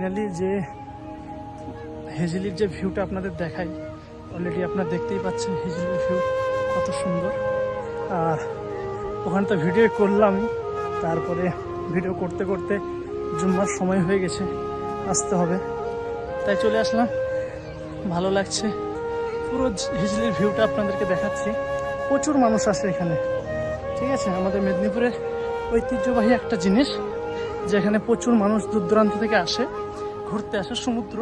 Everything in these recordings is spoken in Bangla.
ফাইনালি যে হেজিলির যে ভিউটা আপনাদের দেখাই অলরেডি আপনারা দেখতেই পাচ্ছেন হেজিলির ভিউ কত সুন্দর। আর ওখানে তো ভিডিও করলাম তারপরে ভিডিও করতে করতে জুম্মার সময় হয়ে গেছে, আসতে হবে। তাই চলে আসলাম, ভালো লাগছে। পুরো হিজলির ভিউটা আপনাদেরকে দেখাচ্ছি। প্রচুর মানুষ আসে এখানে, ঠিক আছে? আমাদের মেদিনীপুরের ঐতিহ্যবাহী একটা জিনিস, যেখানে প্রচুর মানুষ দূর দূরান্ত থেকে আসে। ঘুরতে আসে সমুদ্র।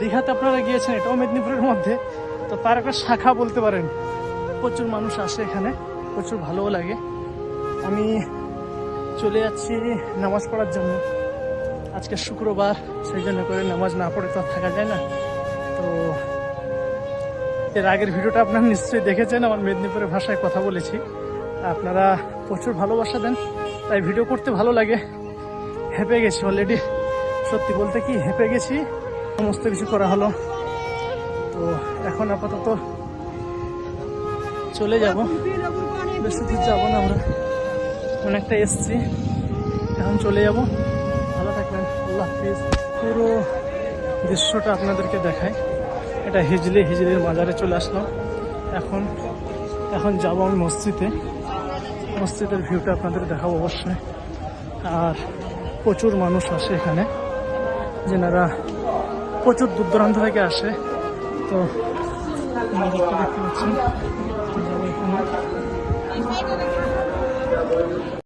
দীঘাতে আপনারা গিয়েছেন, এটাও মেদিনীপুরের মধ্যে। তো তার একটা শাখা বলতে পারেন। প্রচুর মানুষ আসে এখানে, প্রচুর ভালোও লাগে। আমি চলে যাচ্ছি নামাজ পড়ার জন্য। আজকে শুক্রবার, সেই জন্য করে নামাজ না পড়ে তো আর থাকা যায় না। তো এর আগের ভিডিওটা আপনারা নিশ্চয়ই দেখেছেন, আমার মেদিনীপুরের ভাষায় কথা বলেছি। আপনারা প্রচুর ভালোবাসা দেন, তাই ভিডিও করতে ভালো লাগে। হেঁপে গেছি অলরেডি সত্যি বলতে কি হেঁপে গেছি। সমস্ত কিছু করা হলো। তো এখন আপাতত চলে যাব। বেশি দূর যাব না আমরা। অনেকটা এসছি। এখন চলে যাব। ভালো থাকবেন। আল্লাহ হাফিজ। পুরো দৃশ্যটা আপনাদেরকে দেখায় এটা হিজলি, হিজলির মাজারে চলে আসলাম। এখন এখন যাব আমি মসজিদে। মসজিদের ভিউটা আপনাদের দেখাবো অবশ্যই। আর প্রচুর মানুষ আসে এখানে। যেনারা প্রচুর দূর দূরান্ত থেকে আসে তো দেখতে এখানে